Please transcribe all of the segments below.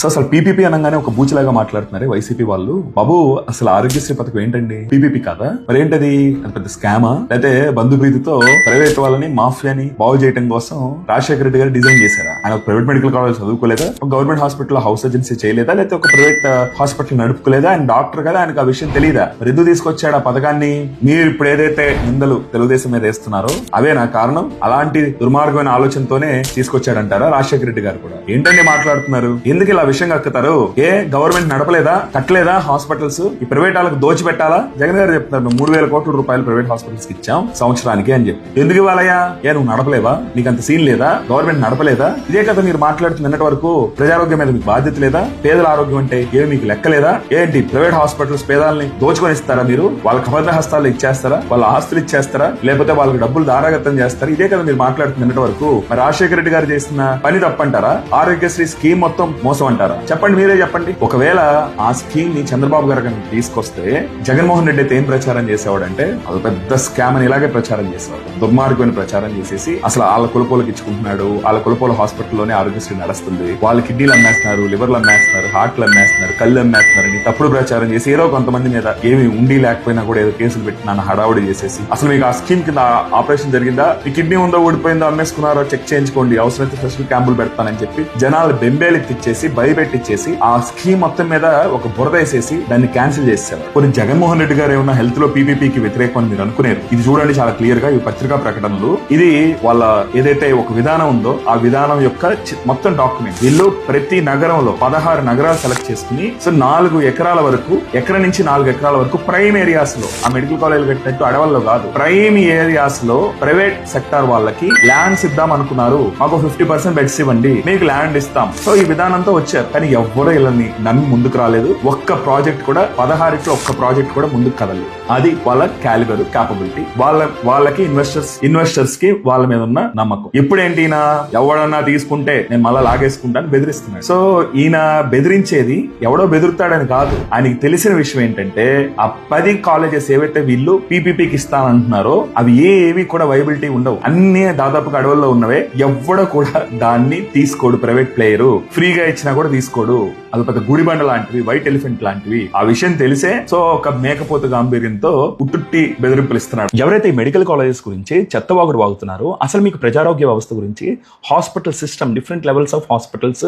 So అసలు PPP అనగానే ఒక బూచిలాగా మాట్లాడుతున్నారు వైసీపీ వాళ్ళు. బాబు అసలు ఆరోగ్యశ్రీ పథకం ఏంటండి? పీపీపీ కాదా? మరి ఏంటది అది పెద్ద స్కామా? లేకపోతే బంధుప్రీతితో ప్రైవేట్ వాళ్ళని మాఫియాని బాగు చేయడం కోసం రాజశేఖర రెడ్డి గారు డిజైన్ చేశారా? ఆయన ఒక ప్రైవేట్ మెడికల్ కాలేజ్ చదువుకోలేదా? ఒక గవర్నమెంట్ హాస్పిటల్ హౌస్ ఏజెన్సీ చేయలేదా? లేకపోతే ఒక ప్రైవేట్ హాస్పిటల్ నడుపుకోలేదా? ఆయన డాక్టర్ కదా ఆయనకు ఆ విషయం తెలియదా మరి ఎందుకు తీసుకొచ్చాడు ఆ పథకాన్ని? మీరు ఇప్పుడు ఏదైతే నిందలు తెలుగుదేశం మీద వేస్తున్నారో అవే నా కారణం. అలాంటి దుర్మార్గమైన ఆలోచనతోనే తీసుకొచ్చాడంటారా రాజశేఖర రెడ్డి గారు కూడా? ఏంటండి మాట్లాడుతున్నారు? ఎందుకు ఇలా విషయం కక్కుతారు ఏ గవర్నమెంట్ నడపలేదా? కట్టలేదా? హాస్పిటల్స్? ఈ ప్రైవేట్ వాళ్ళకి దోచి పెట్టాలా జగన్ గారు చెప్తున్నారు "మేము మూడు వేల కోట్ల రూపాయలు ప్రైవేట్ హాస్పిటల్స్కి ఇచ్చాం సంవత్సరానికి అని చెప్పి. ఎందుకు ఇవ్వాలయ్యా? ఏ నువ్వు నడపలేవా? నీకు అంత సీన్ లేదా? గవర్నమెంట్ నడపలేదా? ఇదే కదా మీరు మాట్లాడుతున్న నిన్నటి వరకు ప్రజారోగ్యం మీద మీకు బాధ్యత లేదా? పేదల ఆరోగ్యం అంటే ఏమి? మీకు లెక్కలేదా ఏంటి? ప్రైవేట్ హాస్పిటల్స్ పేదాలని దోచుకొని ఇస్తారా మీరు? వాళ్ళకి అబద్ధ హస్తాలు ఇచ్చేస్తారా? వాళ్ళ ఆస్తులు ఇచ్చేస్తారా? లేకపోతే వాళ్ళకి డబ్బులు దారాగతం చేస్తారా? ఇదే కదా మీరు మాట్లాడుతున్న వరకు. మరి రాజశేఖర రెడ్డి గారు చేసిన పని తప్పంటారా? ఆరోగ్యశ్రీ స్కీమ్ మొత్తం మోసం అంటారా చెప్పండి మీరే చెప్పండి. ఒకవేళ ఆ స్కీమ్ని చంద్రబాబు గారు కనుక తీసుకొస్తే జగన్మోహన్ రెడ్డి అయితే ఏం ప్రచారం చేసేవాడంటే అది పెద్ద స్కామ్ అని ఇలాగే ప్రచారం చేసేవాడు. దుర్మార్గమైన ప్రచారం చేసేసి అసలు వాళ్ళ కులపోలకు ఇచ్చుకుంటున్నాడు వాళ్ళ కులపోల హాస్పిటల్లోనే ఆరోగ్యశ్రీ నడుస్తుంది వాళ్ళ కిడ్నీలు అమ్మేస్తున్నారు లివర్లు అమ్మేస్తున్నారు హార్ట్లు అమ్మేస్తున్నారు కళ్ళు అమ్మేస్తున్నారు అని తప్పుడు ప్రచారం చేసి ఏదో కొంతమంది మీద ఏమి ఉండి లేకపోయినా కూడా ఏదో కేసులు పెట్టి నన్ను హడావుడి చేసేసి అసలు మీకు ఆ స్కీమ్ కింద ఆపరేషన్ జరిగిందా? మీ కిడ్నీ ఉందో ఊడిపోయిందో అమ్మేసుకున్నారో చెక్ చేయించుకోండి అవసరమైతే స్పెషల్ క్యాంపులు పెడతానని చెప్పి జనాలు బెంబేలెత్తిచ్చేసి భయపెట్టిచ్చేసి ఆ స్కీమ్ మొత్తం మీద ఒక బురద వేసేసి దాన్ని క్యాన్సిల్ చేశారు కొన్ని జగన్మోహన్ రెడ్డి గారు ఏమన్నా హెల్త్లో పీపీపీకి వ్యతిరేకం అని మీరు అనుకునేరు? ఇది చూడండి చాలా క్లియర్గా ఈ పత్రికా ప్రకటనలు. ఇది వాళ్ళ ఏదైతే ఒక విధానం ఉందో ఆ విధానం యొక్క మొత్తం డాక్యుమెంట్. వీళ్ళు ప్రతి నగరంలో పదహారు నగరాలు సెలెక్ట్ చేసుకుని సో నాలుగు ఎకరాల వరకు ఎక్కడ నుంచి నాలుగు ఎకరాల వరకు ప్రైమ్ ఏరియాస్లో ఆ మెడికల్ కాలేజ్ కట్టినట్టు అడవల్లో కాదు ప్రైమ్ ఏరియాస్లో ప్రైవేట్ సెక్టార్ వాళ్ళకి ల్యాండ్స్ ఇద్దాం అనుకున్నారు మాకు ఫిఫ్టీ పర్సెంట్ బెడ్స్ ఇవ్వండి మీకు ల్యాండ్ ఇస్తాం. సో ఈ విధానంతో వచ్చారు కానీ ఎవ్వరూ వీళ్ళని నమ్మి ముందుకు రాలేదు. ఒక్క ప్రాజెక్ట్ కూడా పదహారిట్లో ఒక్క ప్రాజెక్ట్ కూడా ముందుకు కదలేదు అది వాళ్ళ క్యాలిబర్ క్యాపబిలిటీ వాళ్ళ వాళ్ళకి ఇన్వెస్టర్స్ ఇన్వెస్టర్స్కి వాళ్ళ మీద ఉన్న నమ్మకం. ఇప్పుడేంటి ఈయన? ఎవడన్నా తీసుకుంటే నేను మళ్ళా లాగేసుకుంటాను బెదిరిస్తున్నాడు. సో ఈయన బెదిరించేది ఎవడో బెదురుతాడని కాదు. ఆయనకి తెలిసిన విషయం ఏంటంటే ఆ పది కాలేజెస్ ఏవైతే వీళ్ళు పీపీపీకి ఇస్తానంటున్నారో అవి ఏవి కూడా వైబిలిటీ ఉండవు. అన్ని దాదాపుగా అడవుల్లో ఉన్నవే. ఎవడో కూడా దాన్ని తీసుకోడు ప్రైవేట్ ప్లేయర్. ఫ్రీగా ఇచ్చినా కూడా తీసుకోడు. అది పెద్ద గుడిబండ లాంటివి వైట్ ఎలిఫెంట్ లాంటివి. ఆ విషయం తెలిసే సో ఒక మేకపోత గాంభీర్యంతో ఉట్టుట్టి బెదిరింపులు ఇస్తున్నాడు ఎవరైతే ఈ మెడికల్ కాలేజెస్ గురించి చెత్తవాగుడు వాగుతున్నారో అసలు మీకు ప్రజారోగ్య వ్యవస్థ గురించి hospital system different levels of hospitals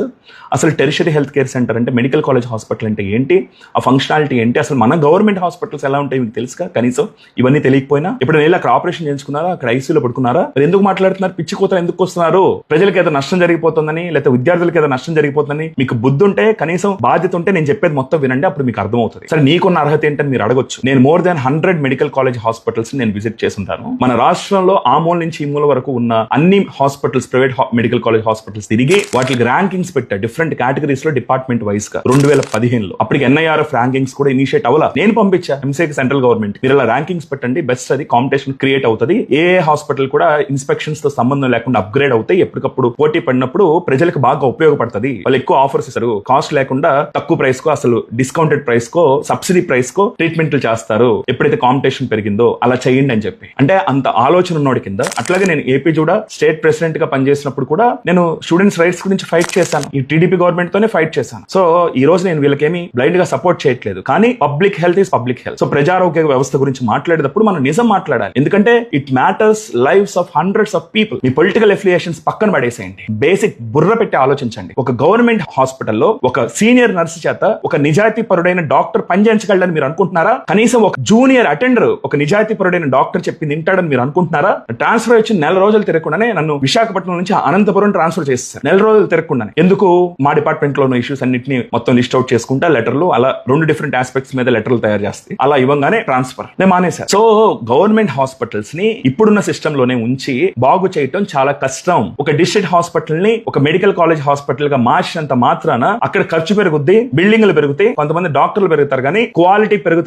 అసలు టెరిషరీ హెల్త్ కేర్ సెంటర్ అంటే మెడికల్ కాలేజ్ హాస్పిటల్ అంటే ఏంటి? ఆ ఫంక్షనాలిటీ ఏంటి? అసలు మన గవర్నమెంట్ హాస్పిటల్స్ ఎలా ఉంటాయి మీకు తెలుసుగా కనీసం ఇవన్నీ తెలియకపోయినా? ఇప్పుడు నేను అక్కడ ఆపరేషన్ చేయించుకున్నారా? అక్కడ ఐసీలో పడుకున్నారా? ఎందుకు మాట్లాడుతున్నారు? పిచ్చి కూతలు ఎందుకు వస్తున్నారు? ప్రజలకు ఏదో నష్టం జరిగిపోతుందని లేకపోతే విద్యార్థులకు ఏదో నష్టం జరిగిపోతుందని మీకు బుద్ధి ఉంటే కనీసం బాధ్యత ఉంటే నేను చెప్పేది మొత్తం వినండి అప్పుడు మీకు అర్థమవుతుంది. సరే నీకున్న అర్హత ఏంటని మీరు అడగొచ్చు. నేను more than hundred medical college hospitals నేను విజిట్ చేస్తుంటాను. మన రాష్ట్రంలో ఆ మూల నుంచి ఈ మూల వరకు ఉన్న అన్ని hospitals private medical college hospitals తిరిగి వాటికి ర్యాంకింగ్స్ పెట్టా డిఫరెంట్ కేటగిరీస్లో డిపార్ట్మెంట్ వైస్గా. రెండు వేల పదిహేనులో. అప్పటికి ఎన్ఐఆర్ఎఫ్ ర్యాంకింగ్స్ కూడా ఇనిషియేట్ అవ్వాల. నేను పంపించా ఎంసీకి సెంట్రల్ గవర్నమెంట్ మీరు ఇలా ర్యాంకింగ్స్ పెట్టండి బెస్ట్ అది కాంపిటీషన్ క్రియేట్ అవుతుంది. ఏ హాస్పిటల్ కూడా ఇన్స్పెక్షన్స్తో సంబంధం లేకుండా అప్గ్రేడ్ అవుతాయి. ఎప్పటికప్పుడు పోటీ పడినప్పుడు ప్రజలకు బాగా ఉపయోగపడుతుంది. వాళ్ళు ఎక్కువ ఆఫర్స్ ఇస్తారు. కాస్ట్ లేకుండా తక్కువ ప్రైస్ కో అసలు డిస్కౌంటెడ్ ప్రైస్ కో సబ్సిడీ ప్రైస్ కో ట్రీట్మెంట్లు చేస్తారు. ఎప్పుడైతే కాంపిటీషన్ పెరిగిందో అలా చేయండి అని చెప్పి. అంటే అంత ఆలోచన ఉన్నోడి కింద. అట్లాగే నేను ఏపీ చూడ స్టేట్ ప్రెసిడెంట్గా పనిచేసినప్పుడు కూడా నేను స్టూడెంట్స్ రైట్స్ గురించి ఫైట్ చేశాను. ఈ టీడీపీ గవర్నమెంట్ తోనే ఫైట్ చేశాను. సో ఈ రోజు నేను వీళ్ళకేమి బ్లైండ్గా సపోర్ట్ చేయట్లేదు. కానీ public health is public health so ప్రజారోగ్య వ్యవస్థ గురించి మాట్లాడేటప్పుడు మనం నిజం మాట్లాడాలి. ఎందుకంటే it matters lives of hundreds of people me political affiliations పక్కన పడేసేయండి. బేసిక్ బుర్ర పెట్టి ఆలోచించండి. ఒక గవర్నమెంట్ హాస్పిటల్లో ఒక సీనియర్ నర్సు చేత ఒక నిజాయితీ పరుడైన డాక్టర్ పనిచేయించగలడని మీరు అనుకుంటున్నారా? కనీసం ఒక జూనియర్ అటెండర్ ఒక నిజాయితీ పరుడైన డాక్టర్ చెప్పింది వింటాడని మీరు అనుకుంటున్నారా? ట్రాన్స్ఫర్ వచ్చి నెల రోజులు తిరగకుండానే నన్ను విశాఖపట్నం నుంచి అనంతపురం ట్రాన్స్ఫర్ చేస్తారు. నెల రోజులు తిరగకుండానే. ఎందుకు? మా డిపార్ట్మెంట్లో ఉన్న ఇష్యూస్ అన్నింటినీ మొత్తం లిస్ట్ అవుట్ చేసుకుంటా లెటర్లు అలా రెండు డిఫరెంట్ ఆస్పెక్ట్స్ మీద లెటర్లు తయారు చేస్తాయి అలా ఇవ్వగానే ట్రాన్స్ఫర్. నేను మానేశాను సో గవర్నమెంట్ హాస్పిటల్స్ని ఇప్పుడున్న సిస్టమ్లోనే ఉంచి బాగు చేయటం చాలా కష్టం. ఒక డిస్ట్రిక్ట్ హాస్పిటల్ని ఒక మెడికల్ కాలేజ్ హాస్పిటల్గా మార్చినంత మాత్రాన అక్కడ ఖర్చు పెరుగుద్ది బిల్డింగ్లు పెరుగుతాయి కొంతమంది డాక్టర్లు పెరుగుతారు కానీ క్వాలిటీ పెరుగుతుంది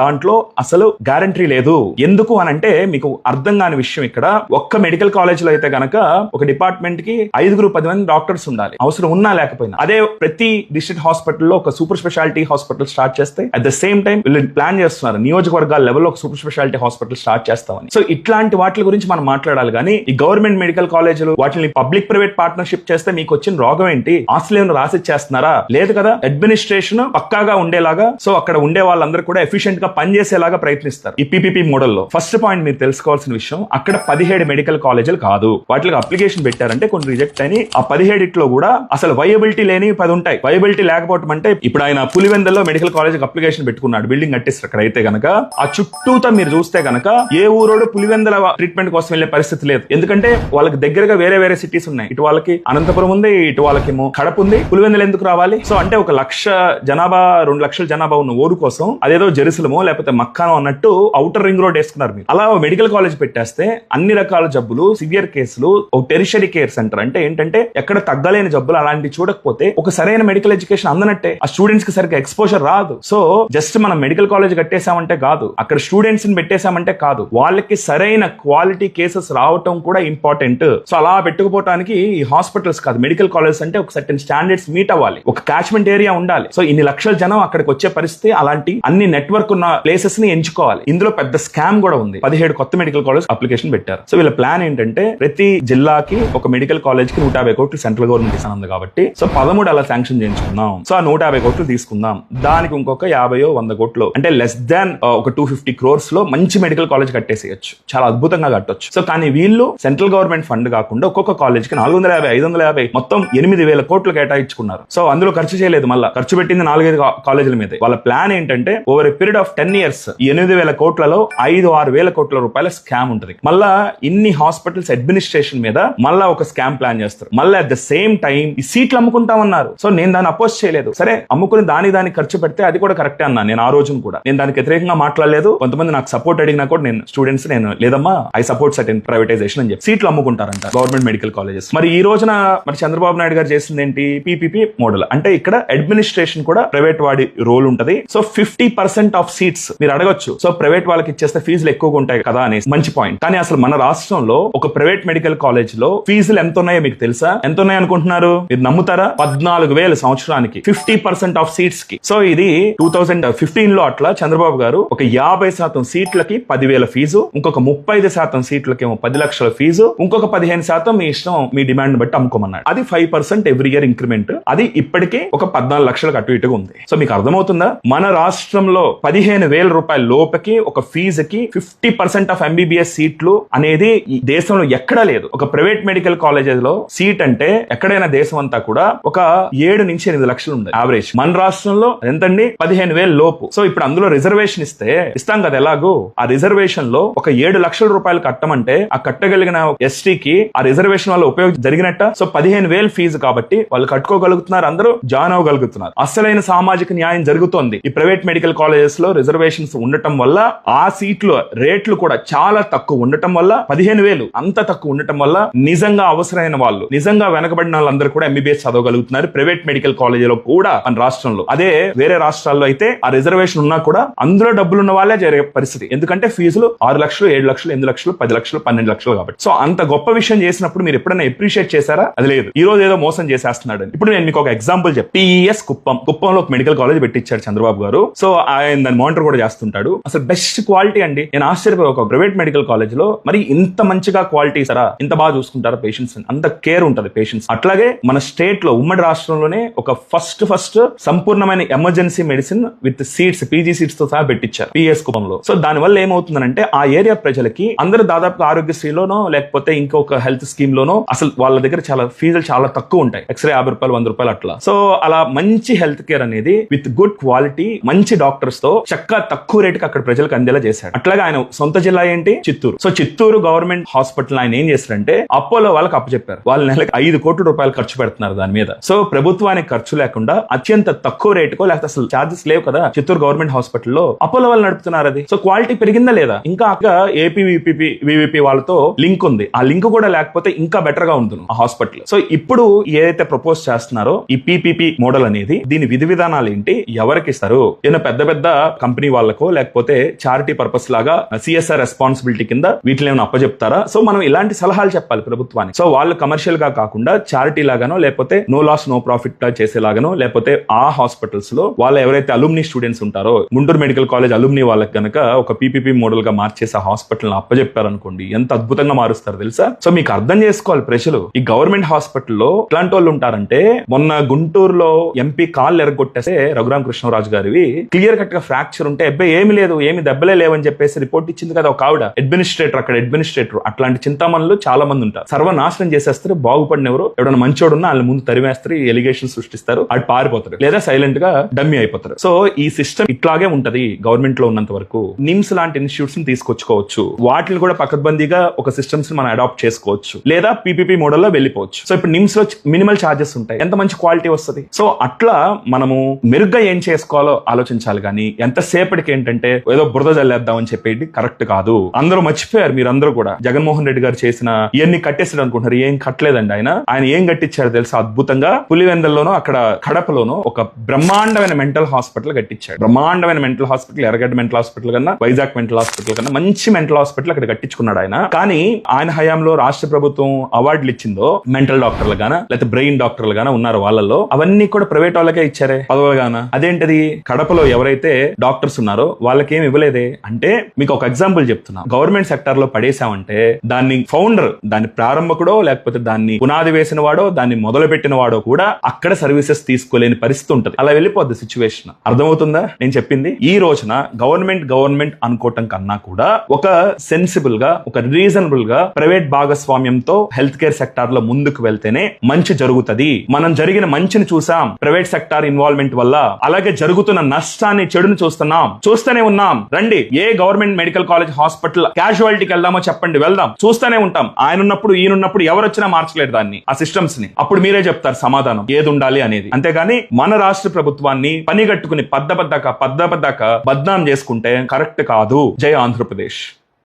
దాంట్లో అసలు గ్యారంటీ లేదు. ఎందుకు అని అంటే మీకు అర్థం కాని విషయం ఇక్కడ. ఒక్క మెడికల్ కాలేజ్లో అయితే గనక ఒక డిపార్ట్మెంట్కి ఐదుగురు పది మంది డాక్టర్స్ ఉండాలి. అవసరం ఉన్నా లేకపోయినా. అదే ప్రతి డిస్ట్రిక్ట్ హాస్పిటల్లో ఒక సూపర్ స్పెషాలిటీ హాస్పిటల్ స్టార్ట్ చేస్తే అట్ ద సేమ్ టైం వీళ్ళు ప్లాన్ చేస్తున్నారు నియోజకవర్గాల లెవెల్లో ఒక సూపర్ స్పెషాలిటీ హాస్పిటల్ స్టార్ట్ చేస్తామని. సో ఇట్లాంటి వాటి గురించి మనం మాట్లాడాలి కానీ ఈ గవర్నమెంట్ మెడికల్ కాలేజీలు వాటిని పబ్లిక్ ప్రైవేట్ పార్ట్నర్షిప్ చేస్తే మీకు వచ్చిన రోగం ఏంటి? ఆస్ట్రేలియన్ రాసిచ్చేస్తున్నారా లేదు కదా? అడ్మినిస్ట్రేషన్ పక్కాగా ఉండేలాగా సో అక్కడ ఉండే వాళ్ళందరూ కూడా ఎఫిషియెంట్గా పనిచేసేలాగా ప్రయత్నిస్తారు ఈ పీపీపీ మోడల్లో. ఫస్ట్ పాయింట్ మీరు తెలుసుకోవాల్సిన విషయం అక్కడ పదిహేడు మెడికల్ కాలేజీలు కాదు. వాటికి అప్లికేషన్ పెట్టారంటే కొన్ని రిజెక్ట్ అని ఆ పదిహేడిట్లో కూడా అసలు వయబిలిటీ లేని పది ఉంటాయి. వయబిలిటీ లేకపోవటం అంటే ఇప్పుడు ఆయన పులివెందల్లో మెడికల్ కాలేజ్ అప్లికేషన్ పెట్టుకున్నాడు. బిల్డింగ్ కట్టేస్తారు అక్కడ అయితే గనక. ఆ చుట్టూతో మీరు చూస్తే గనక ఏ ఊరోడు పులివెందల ట్రీట్మెంట్ కోసం వెళ్ళే పరిస్థితి లేదు. ఎందుకంటే వాళ్ళకి దగ్గరగా వేరే వేరే సిటీస్ ఉన్నాయి. ఇటు వాళ్ళకి అనంతపురం ఉంది ఇటు వాళ్ళకేమో కడప ఉంది. పులివెందలు ఎందుకు రావాలి? సో అంటే ఒక లక్ష జనాభా రెండు లక్షల జనాభా ఉన్న ఊరు కోసం అదేదో జెరూసలమో లేకపోతే మక్కానో అన్నట్టు అవుటర్ రింగ్ రోడ్ వేసుకున్నారు మీరు. అలా మెడికల్ కాలేజ్ పెట్టేస్తే అన్ని రకాల జబ్బులు సివియర్ కేసులు ఒక టెరిషరీ కేర్ సెంటర్ అంటే ఏంటంటే ఎక్కడ తగ్గలేని జబ్బులు అలాంటివి చూడకపోతే ఒక సరైన మెడికల్ ఎడ్యుకేషన్ అందనట్టే. ఆ స్టూడెంట్స్కి సరిగ్గా ఎక్స్పోజర్ రాదు. సో జస్ట్ మనం మెడికల్ కాలేజ్ కట్టేశామంటే కాదు అక్కడ స్టూడెంట్స్ని పెట్టేశామంటే కాదు వాళ్ళకి సరైన క్వాలిటీ కేసెస్ రావటం కూడా ఇంపార్టెంట్. సో అలా పెట్టుకుపోవటానికి ఈ హాస్పిటల్స్ కాదు మెడికల్ కాలేజ్ అంటే ఒక సర్టెన్ స్టాండర్డ్స్ మీట్ అవ్వాలి. ఒక క్యాచ్మెంట్ ఏరియా ఉండాలి. సో ఇన్ని లక్షల జనం అక్కడికి వచ్చే పరిస్థితి అలాంటి అన్ని నెట్వర్క్ ఉన్న ప్లేసెస్ని ఎంచుకోవాలి. ఇందులో పెద్ద స్కామ్ కూడా ఉంది. పదిహేడు కొత్త మెడికల్ కాలేజ్ అప్లికేషన్ పెట్టారు. సో వీళ్ళ ప్లాన్ ఏంటంటే ప్రతి జిల్లాకి ఒక మెడికల్ కాలేజ్కి నూట యాభై కోట్లు సెంట్రల్ గవర్నమెంట్ ఇస్తాను కాబట్టి సో పదమూడు అలా శాంక్షన్ చేయించుకుందాం. సో ఆ నూట యాభై కోట్లు తీసుకుందాం. దానికి ఇంకొక యాభైయో వంద కోట్లు అంటే లెస్ దాన్ ఒక టూ ఫిఫ్టీ క్రోర్స్లో మంచి మెడికల్ కాలేజ్ కట్టేసేయచ్చు. చాలా అద్భుతంగా కట్టొచ్చు. సో కానీ వీళ్ళు సెంట్రల్ గవర్నమెంట్ ఫండ్ కాకుండా ఒక్కొక్క కాలేజ్కి నాలుగు వందల యాభై ఐదు వందల యాభై మొత్తం ఎనిమిది వేల కోట్లు కేటాయించుకున్నారు. సో అందులో ఖర్చు చేయలేదు మళ్ళీ. ఖర్చు పెట్టింది నాలుగైదు కాలేజీల మీద. వాళ్ళ ప్లాన్ ఏంటంటే over a period of ten years ఎనిమిది వేల కోట్లలో ఐదు ఆరు వేల కోట్ల రూపాయల స్కామ్ ఉంటుంది. మళ్ళా ఇన్ని హాస్పిటల్స్ అడ్మినిస్ట్రేషన్ మీద మళ్ళా ఒక స్కామ్ ప్లాన్ చేస్తారు. మళ్ళీ అట్ ద సేమ్ టైం ఈ సీట్లు అమ్ముకుంటామన్నారు. సో నేను దాన్ని అపోజ్ చేయలేదు. సరే అమ్ముకుని దాని దాని ఖర్చు పెడితే అది కూడా కరెక్టే అన్నా. నేను ఆ రోజున కూడా. నేను దానికి వ్యతిరేకంగా మాట్లాడలేదు. కొంతమంది నాకు సపోర్ట్ అడిగినా కూడా నేను స్టూడెంట్స్ నేను లేదమ్మా ఐ సపోర్ట్ సర్టెన్ ప్రైవేటైజేషన్ అని చెప్పి సీట్లు అమ్ముకుంటారంట గవర్నమెంట్ మెడికల్ కాలేజెస్ మరి ఈ రోజున మరి చంద్రబాబు నాయుడు గారు చేసింది ఏంటి? పీపీపీ మోడల్ అంటే ఇక్కడ అడ్మినిస్ట్రేషన్ కూడా ప్రైవేట్ వాడి రోల్ ఉంటది. So fifty percent of seats మీరు అడగొచ్చు. సో ప్రైవేట్ వాళ్ళకి ఇచ్చేస్తే ఫీజులు ఎక్కువగా ఉంటాయి కదా అనేసి. మంచి పాయింట్ కానీ అసలు మన రాష్ట్రంలో ఒక ప్రైవేట్ మెడికల్ కాలేజ్లో ఫీజులు ఎంత ఉన్నాయో మీకు తెలుసా? ఎంత ఉన్నాయి అనుకుంటున్నారు? మీరు నమ్ముతారా? పద్నాలుగు వేల సంవత్సరానికి ఫిఫ్టీ పర్సెంట్ ఆఫ్ సీట్స్కి. సో ఇది టూ థౌసండ్ ఫిఫ్టీన్లో అట్లా చంద్రబాబు గారు ఒక యాభై శాతం సీట్లకి పదివేల ఫీజు ఇంకొక ముప్పై ఐదు శాతం సీట్లకి ఏమో పది లక్షల ఫీజు ఇంకొక పదిహేను శాతం మీ ఇష్టం మీ డిమాండ్ బట్టి అమ్ముకోమన్నాడు. అది five percent every year increment అది ఇప్పటికే ఒక పద్నాలుగు లక్షలకు అటు ఇటుగా ఉంది. సో మీకు అర్థమవుతుందా? మన రాష్ట్రంలో పదిహేను వేల రూపాయల లోపకి ఒక ఫీజుకి ఫిఫ్టీ పర్సెంట్ ఆఫ్ ఎంబీబీఎస్ సీట్లు అనేది ఈ దేశంలో ఎక్కడా లేదు. ఒక ప్రైవేట్ మెడికల్ కాలేజెస్లో సీట్ అంటే ఎక్కడైనా దేశం అంతా కూడా ఒక ఏడు నుంచి ఎనిమిది లక్షలు ఉంది యావరేజ్ మన రాష్ట్రంలో ఎంతండి? పదిహేను వేల లోపు. సో ఇప్పుడు అందులో రిజర్వేషన్ ఇస్తే ఇస్తాం కదా ఎలాగో? ఆ రిజర్వేషన్లో ఒక ఏడు లక్షల రూపాయలు కట్టమంటే ఆ కట్టగలిగిన ఎస్టీకి ఆ రిజర్వేషన్ వల్ల ఉపయోగం జరిగినట్ట? సో పదిహేను వేలు ఫీజు కాబట్టి వాళ్ళు కట్టుకోగలుగుతున్నారు అందరూ. జాయిన్ అవ్వగలుగుతున్నారు. అసలైన సామాజిక న్యాయం జరుగుతోంది. ఈ ప్రైవేట్ మెడికల్ కాలేజెస్లో రిజర్వేషన్స్ ఉండటం వల్ల ఆ సీట్లు రేట్లు కూడా చాలా తక్కువ ఉండటం వల్ల పదిహేను వేలు అంత తక్కువ ఉండటం వల్ల నిజంగా అవసరమైన వాళ్ళు నిజంగా వెనకబడిన వాళ్ళందరూ కూడా ఎంబీబీఎస్ చదవగలుగుతున్నారు. ప్రైవేట్ మెడికల్ కాలేజీలో కూడా మన రాష్ట్రంలో. అదే వేరే రాష్ట్రాల్లో అయితే ఆ రిజర్వేషన్ ఉన్నా కూడా అందులో డబ్బులు ఉన్న వాళ్ళే జరిగే పరిస్థితి. ఎందుకంటే ఫీజులు ఆరు లక్షలు ఏడు లక్షలు ఎనిమిది లక్షలు పది లక్షలు పన్నెండు లక్షలు కాబట్టి. సో అంత గొప్ప విషయం చేసినప్పుడు మీరు ఎప్పుడైనా ఎప్రిషియేట్ చేశారా? అది లేదు. ఈ రోజు ఏదో మోసం చేసేస్తున్నాడు ఇప్పుడు నేను మీకు ఒక ఎగ్జాంపుల్ చెప్పి పిఈఎస్ కుప్పం. కుప్పంలో ఒక మెడికల్ కాలేజ్ పెట్టించాడు చంద్రబాబు గారు. సో ఆయన దాన్ని మానిటర్ కూడా చేస్తుంటాడు. అసలు బెస్ట్ క్వాలిటీ అండి. నేను ఆశ్చర్యపోయి ఒక ప్రైవేట్ మెడికల్ కాలేజ్లో మరి ఇంత మంచిగా క్వాలిటీ సరా ఇంత బాగా చూసుకుంటారా పేషెంట్స్ అంత కేర్ ఉంటది పేషెంట్స్ అట్లాగే మన స్టేట్లో ఉమ్మడి రాష్ట్రంలోనే ఒక ఫస్ట్ ఫస్ట్ సంపూర్ణమైన emergency medicine with seats PG సీట్స్తో సహా పెట్టించారు పిఎస్ కుప్పంలో. సో దాని వల్ల ఏమవుతుందంటే ఆ ఏరియా ప్రజలకి అందరూ దాదాపు ఆరోగ్యశ్రీలోనో లేకపోతే ఇంకొక హెల్త్ స్కీమ్ లోనో అసలు వాళ్ళ దగ్గర చాలా ఫీజులు చాలా తక్కువ ఉంటాయి. ఎక్స్రే యాభై రూపాయలు వంద రూపాయలు అట్లా. సో అలా మంచి హెల్త్ కేర్ అనేది విత్ గుడ్ క్వాలిటీ మంచి డాక్టర్స్తో చక్కగా తక్కువ రేటుకి అక్కడ ప్రజలకు అందేలా చేశాడు. అట్లాగే ఆయన సొంత జిల్లా ఏంటి? Chittoor. So Chittoor government hospital ఆయన ఏం చేశారంటే అపోలో వాళ్ళకి అప్పచెప్పారు వాళ్ళ నెలకి ఐదు కోట్ల రూపాయలు ఖర్చు పెడుతున్నారు దాని మీద. సో ప్రభుత్వానికి ఖర్చు లేకుండా అత్యంత తక్కువ రేటుకో లేకపోతే అసలు చార్జెస్ లేవు కదా చిత్తూరు గవర్నమెంట్ హాస్పిటల్లో అపోలో వాళ్ళు నడుపుతున్నారు అది. సో క్వాలిటీ పెరిగిందా లేదా? ఇంకా అక్కడ ఏపీ విపిపి వివిపి వాళ్ళతో లింక్ ఉంది. ఆ లింక్ కూడా లేకపోతే ఇంకా బెటర్గా ఉంటుంది ఆ హాస్పిటల్ సో ఇప్పుడు ఏదైతే ప్రపోజ్ చేస్తున్నారో ఈ పీపీపీ మోడల్ అనేది దీని విధి విధానాలు ఏంటి? ఎవరికి ఇస్తారు? ఏదైనా పెద్ద పెద్ద కంపెనీ వాళ్ళకో లేకపోతే చారిటీ పర్పస్ లాగా సిఎస్ఆర్ రెస్పాన్సిబిలిటీ కింద వీటిని ఏమైనా అప్పచెప్తారా సో మనం ఇలాంటి సలహాలు చెప్పాలి ప్రభుత్వానికి. సో వాళ్ళు కమర్షియల్గా కాకుండా చారిటీ లాగానో లేకపోతే నో లాస్ నో ప్రాఫిట్గా చేసేలాగానో లేకపోతే ఆ హాస్పిటల్స్లో వాళ్ళు ఎవరైతే అలుమ్ని స్టూడెంట్స్ ఉంటారో గుంటూరు మెడికల్ కాలేజ్ అలుమ్ని వాళ్ళకి గనక ఒక పీపీపీ మోడల్గా మార్చేసి ఆ హాస్పిటల్ అప్పచెప్పారనుకోండి ఎంత అద్భుతంగా మారుస్తారు తెలుసా? సో మీకు అర్థం చేసుకోవాలి ప్రజలు. ఈ గవర్నమెంట్ హాస్పిటల్లో ఇట్లాంటి వాళ్ళు ఉంటారంటే మొన్న గుంటూరు గుంటూరులో ఎంపీ కాళ్ళు ఎరగొట్టేస్తే రఘురామ కృష్ణరాజు గారివి. క్లియర్ కట్గా ఫ్రాక్చర్ ఉంటే అబ్బాయి ఏమి లేదు ఏమి దెబ్బలే లేవని చెప్పేసి రిపోర్ట్ ఇచ్చింది కదా ఒక ఆవిడ. అడ్మినిస్ట్రేటర్ అక్కడ అడ్మినిస్ట్రేటర్. అట్లాంటి చింతామణులు చాలా మంది ఉంటారు. సర్వనాశనం చేసేస్తారు బాగుపడిన ఎవరు ఎవరైనా మంచోడు ఉన్నా వాళ్ళ ముందు తరివేస్తారు ఎలిగేషన్ సృష్టిస్తారు అటు పారిపోతారు. లేదా సైలెంట్గా డమ్మి అయిపోతారు. సో ఈ సిస్టమ్ ఇట్లాగే ఉంటది గవర్నమెంట్లో ఉన్నంత వరకు. నిమ్స్ లాంటి ఇన్స్టిట్యూట్స్ని తీసుకొచ్చుకోవచ్చు. వాటిని కూడా పకడ్బందీగా ఒక సిస్టమ్స్ని మనం అడాప్ట్ చేసుకోవచ్చు. లేదా పీపీపీ మోడల్లో వెళ్ళిపోవచ్చు. సో ఇప్పుడు నిమ్స్లో మినిమల్ చార్జెస్ ఉంటాయి. ఎంత మంచి క్వాలిటీ వస్తుంది? సో అట్లా మనము మెరుగ్గా ఏం చేసుకోవాలో ఆలోచించాలి కానీ ఎంతసేపటికి ఏంటంటే ఏదో బురద జల్లేద్దాం అని చెప్పేది కరెక్ట్ కాదు. అందరూ మర్చిపోయారు మీరందరూ కూడా. జగన్మోహన్ రెడ్డి గారు చేసిన ఇవన్నీ కట్టేసాడు అనుకుంటున్నారు ఏం కట్టలేదండి ఆయన. ఆయన ఏం కట్టించారు తెలుసా? అద్భుతంగా పులివెందల్లోనో అక్కడ కడపలోనో ఒక బ్రహ్మాండమైన మెంటల్ హాస్పిటల్ కట్టించాడు. బ్రహ్మాండమైన mental hospital Erragadda mental hospital కన్నా వైజాగ్ మెంటల్ హాస్పిటల్ కన్నా మంచి మెంటల్ హాస్పిటల్ అక్కడ కట్టించుకున్నాడు ఆయన. కానీ ఆయన హయాంలో రాష్ట్ర ప్రభుత్వం అవార్డులు ఇచ్చిందో మెంటల్ డాక్టర్లు గానా లేకపోతే బ్రెయిన్ డాక్టర్లు గానా ఉన్నారు వాళ్ళలో అవన్నీ కూడా ప్రైవేట్ వాళ్ళకే ఇచ్చారే? పదవులుగాన అదేంటది? కడపలో ఎవరైతే డాక్టర్స్ ఉన్నారో వాళ్ళకి ఏమి ఇవ్వలేదే? అంటే మీకు ఒక ఎగ్జాంపుల్ చెప్తున్నా. గవర్నమెంట్ సెక్టర్లో పడేసామంటే దాన్ని ఫౌండర్ దాని ప్రారంభకుడో లేకపోతే దాన్ని పునాది వేసిన వాడో దాన్ని మొదలు పెట్టిన వాడో కూడా అక్కడ సర్వీసెస్ తీసుకోలేని పరిస్థితి ఉంటది. అలా వెళ్ళిపోద్ది సిచ్యువేషన్. అర్థమవుతుందా? నేను చెప్పింది. ఈ రోజున గవర్నమెంట్ గవర్నమెంట్ అనుకోవటం కన్నా కూడా ఒక సెన్సిబుల్గా ఒక రీజనబుల్గా ప్రైవేట్ భాగస్వామ్యంతో హెల్త్ కేర్ సెక్టార్లో ముందుకు వెళ్తేనే మంచి జరుగుతది. మనం జరిగిన మంచిని చూసాం ప్రైవేట్ సెక్టార్ ఇన్వాల్వ్మెంట్ వల్ల అలాగే జరుగుతున్న నష్టాన్ని చెడును చూస్తున్నాం. చూస్తూనే ఉన్నాం. రండి ఏ గవర్నమెంట్ మెడికల్ కాలేజ్ హాస్పిటల్ క్యాజువాలిటీకి వెళ్దామో చెప్పండి వెళ్దాం. చూస్తూనే ఉంటాం. ఆయన ఉన్నప్పుడు ఈయన ఉన్నప్పుడు ఎవరు వచ్చినా మార్చలేరు దాన్ని ఆ సిస్టమ్స్ని అప్పుడు మీరే చెప్తారు సమాధానం ఏది ఉండాలి అనేది. అంతేగాని మన రాష్ట్ర ప్రభుత్వాన్ని పని కట్టుకుని పద్దబద్దక పద్దబద్దక బద్నాం చేసుకుంటే కరెక్ట్ కాదు. జై ఆంధ్రప్రదేశ్.